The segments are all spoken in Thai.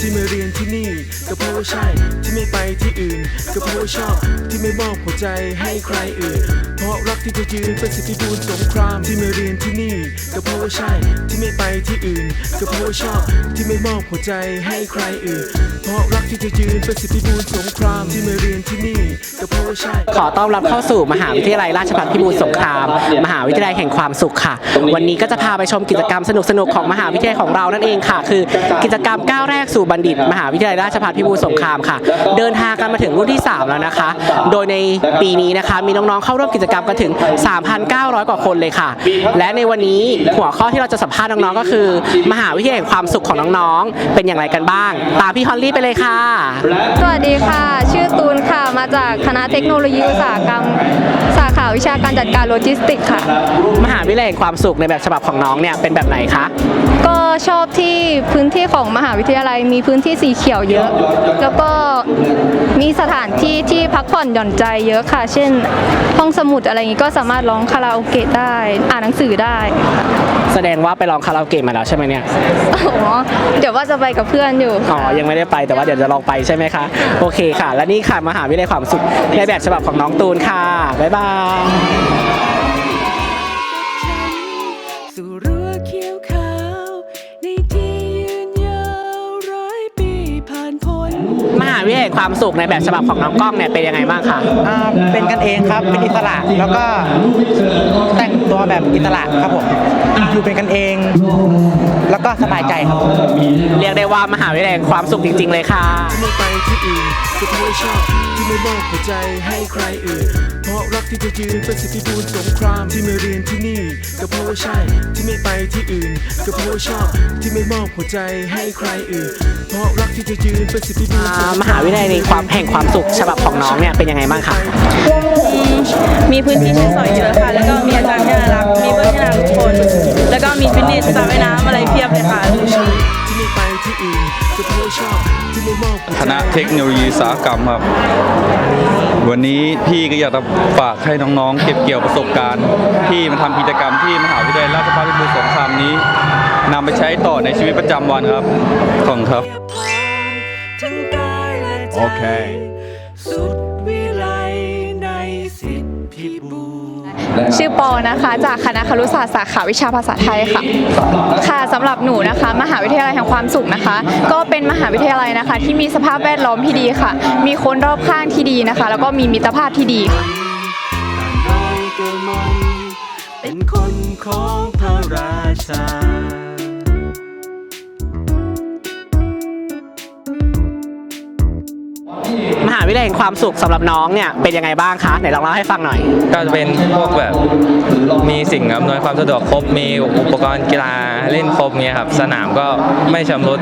ที่มาเรียนที่นี่ ก็เพราะว่าใช่ ที่ไม่ไปที่อื่น ก็เพราะว่าชอบ ที่ไม่มอบหัวใจให้ใครอื่น เพราะรักที่จะยืนเป็นสิทธิบูลสงคราม ที่มาเรียนที่นี่ ก็เพราะว่าใช่ ที่ไม่ไปที่อื่น ก็เพราะว่าชอบ ที่ไม่มอบหัวใจให้ใครอื่น เพราะรักที่จะยืนเป็นสิทธิบูลสงคราม ที่มาเรียนที่นี่ ขอต้อนรับเข้าสู่มหาวิทยาลัยราชภัฏพิบูลสงคราม มหาวิทยาลัยแห่งความสุขค่ะ วันนี้ก็จะพาไปชมกิจกรรมสนุกๆของมหาวิทยาลัยของเรานั่นเองค่ะ คือกิจกรรมก้าวแรกสู่บัณฑิต มหาวิทยาลัยราชภัฏพิบูลสงครามค่ะ เดินทางกันมาถึงรุ่นที่ 3 แล้วนะคะ โดยในปีนี้นะคะมีน้องๆเข้าร่วมกิจกรรมกันถึง 3,900 กว่าคนเลยค่ะ และในวันนี้หัวข้อที่เราจะสัมภาษณ์น้องๆก็คือ มหาวิทยาลัยแห่งความสุขของน้องๆเป็นอย่างไรกันบ้าง ตามพี่ฮอลลี่ไปเลยค่ะ สวัสดีค่ะชื่อตูนค่ะ มาจากคณะเทคโนโลยีอุตสาหกรรม สาขาวิชาการจัดการโลจิสติกส์ค่ะ มหาวิทยาลัยแห่งความสุขในแบบฉบับของน้องเนี่ยเป็นแบบไหนคะ ก็ชอบที่พื้นที่ของมหาวิทยาลัยมีพื้นที่สีเขียวเยอะ แล้วก็มีสถานที่ที่พักผ่อนหย่อนใจเยอะค่ะ เช่น ห้องสมุดอะไรอย่างนี้ก็สามารถร้องคาราโอเกะได้ อ่านหนังสือได้ค่ะแสดงว่าไปลองคาราโอเกะมาแล้วใช่ไหมเนี่ย อ๋อ เดี๋ยวว่าจะไปกับเพื่อนอยู่อ๋อยังไม่ได้ไปแต่ว่าเดี๋ยวจะลองไปใช่ไหมคะ โอเคค่ะ และนี่ค่ะมหาวิทยาลัยความสุขในแบบฉบับของน้องตูนค่ะ บ๊ายบายสู่รั้วเขียวขาวในที่ยืนยาวร้อยปีผ่านพ้นมหาวิทยาลัยแห่งความสุขในแบบฉบับของน้องกล้องเนี่ยเป็นยังไงบ้างคะอ่าเป็นกันเองครับเป็นอิสระแล้วก็แต่งตัวแบบอิสระครับผมอยู่เป็นกันเอง แล้วก็สบายใจครับเรียกได้ว่ามหาวิทยาลัยแห่งความสุขจริง ๆ เลยค่ะ ที่ไม่ไปที่อื่นก็เพราะว่าชอบที่ไม่มอบหัวใจให้ใครอื่น เพราะรักที่จะยืนเป็นสิทธิบูลสงครามที่มาเรียนที่นี่ก็เพราะว่าใช่ ที่ไม่ไปที่อื่นก็เพราะว่าชอบที่ไม่มอบหัวใจให้ใครอื่น เพราะรักที่จะยืนเป็นสิทธิบูลสงคราม มหาวิทยาลัยในความแห่งความสุขฉบับของน้องเนี่ยเป็นยังไงบ้างคะมีพื้นที่ใช้สอยเยอะค่ะ แล้วก็มีอาจารย์ที่น่ารัก มีเพื่อนที่น่ารักทุกคน แล้วก็มีฟิตเนสสระว่ายน้ำอะไรเพียบเลยค่ะที่ไม่ไปที่อื่นก็เพราะว่าชอบที่ไม่มอบหัวใจคณะเทคโนโลยีอุตสาหกรรมครับ วันนี้พี่ก็อยากจะฝากให้น้องๆ เก็บเกี่ยวประสบการณ์ ที่มาทำกิจกรรมที่มหาวิทยาลัยราชภัฏพิบูลสงครามนี้นำไปใช้ต่อในชีวิตประจำวันครับ ขอบคุณครับทั้งกายและใจสุดวิไลในสิทธิบูรณ์ชื่อปอนะคะจากคณะครุศาสตร์สาขาวิชาภาษาไทยค่ะ ค่ะสำหรับหนูนะคะ มหาวิทยาลัยแห่งความสุขนะคะ ก็เป็นมหาวิทยาลัยนะคะ ที่มีสภาพแวดล้อมที่ดีค่ะ มีคนรอบข้างที่ดีนะคะ แล้วก็มีมิตรภาพที่ดีค่ะรอยกระหม่อมเป็นคนของพระราชา วิทยาลัยแห่งความสุขสำหรับน้องเนี่ยเป็นยังไงบ้างคะไหนลองเล่าให้ฟังหน่อย ก็จะเป็นพวกแบบมีสิ่งอำนวยความสะดวกครบมีอุปกรณ์กีฬาเล่นครบเงี้ยครับสนามก็ไม่ชำรุด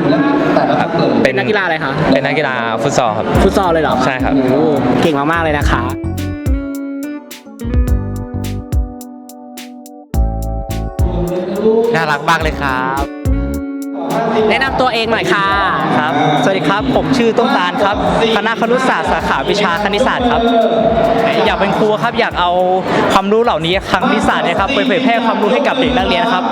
ครับเป็นนักกีฬาอะไรคะ เป็นนักกีฬาฟุตซอลครับ ฟุตซอลเลยเหรอใช่ครับ โอ้เก่งมาก ๆ เลยนะคะน่ารักมากเลยครับ แนะนำตัวเองหน่อยค่ะ ครับ สวัสดีครับ ผมชื่อต้นตาลครับ คณะครุศาสตร์สาขาวิชาคณิตศาสตร์ครับ อยากเป็นครูครับ อยากเอาความรู้เหล่านี้คณิตศาสตร์เนยครับไปเผยแพร่ความรู้ให้กับเด็กนักเรียนครับ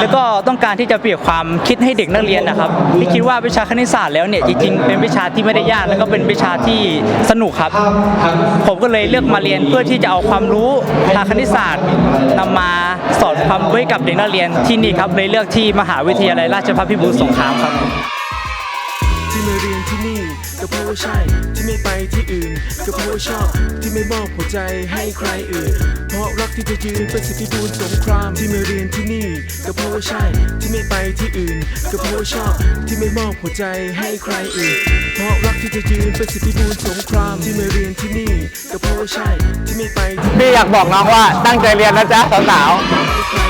แล้วก็ต้องการที่จะเปลี่ยนความคิดให้เด็กนักเรียนนะครับที่คิดว่าวิชาคณิตศาสตร์แล้วเนี่ยจริงๆ เป็นวิชาที่ไม่ได้ยาก แล้วก็เป็นวิชาที่สนุกครับ ผมก็เลยเลือกมาเรียนเพื่อที่จะเอาความรู้ทางคณิตศาสตร์นำมาสอนความรู้ให้กับเด็กนักเรียนที่นี่ครับเลยเลือกที่มหาวิทยาลัยราชภัฏพิบูลสงครามครับที่มาเรียนที่นี่ก็เพราะว่าใช่ ที่ไม่ไปที่อื่น ก็เพราะว่าชอบ ที่ไม่มอบหัวใจให้ใครอื่น เพราะรักที่จะยืนเป็นสิทธิบูลสงคราม ที่มาเรียนที่นี่ก็เพราะว่าใช่ ที่ไม่ไปที่อื่น ก็เพราะว่าชอบ ที่ไม่มอบหัวใจให้ใครอื่น เพราะรักที่จะยืนเป็นสิทธิบูลสงคราม ที่มาเรียนที่นี่ก็เพราะว่าใช่ ที่ไม่ไปที่พี่อยากบอกน้องว่าตั้งใจเรียนนะจ๊ะสาวๆให้ใครอื่น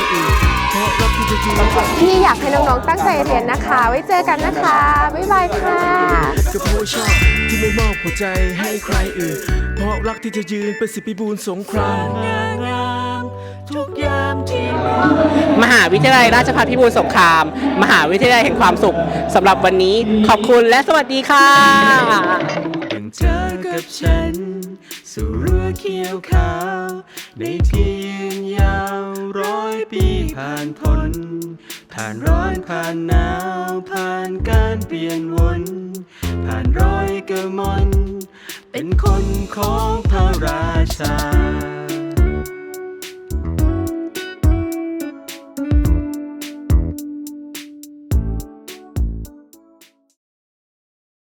พี่อยากให้น้องๆตั้งใจเรียนนะคะ ไว้เจอกันนะคะ บ๊ายบายค่ะก็เพราะว่าชอบที่ไม่มอบหัวใจให้ใครอื่น เพราะรักที่จะยืนเป็นสิทธิบูลสงครามงามทุกยามที่มหาวิทยาลัยราชภัฏพิบูลสงคราม มหาวิทยาลัยแห่งความสุขสำหรับวันนี้ขอบคุณและสวัสดีค่ะยังเธอ กับฉัน สู่รั้วเขียวขาว ในที่ยืนยาวร้อยปีผ่านพ้นผ่านร้อนผ่านหนาว ผ่านการเปลี่ยนวน ผ่านร้อยกระมนเป็นคนของพระราชา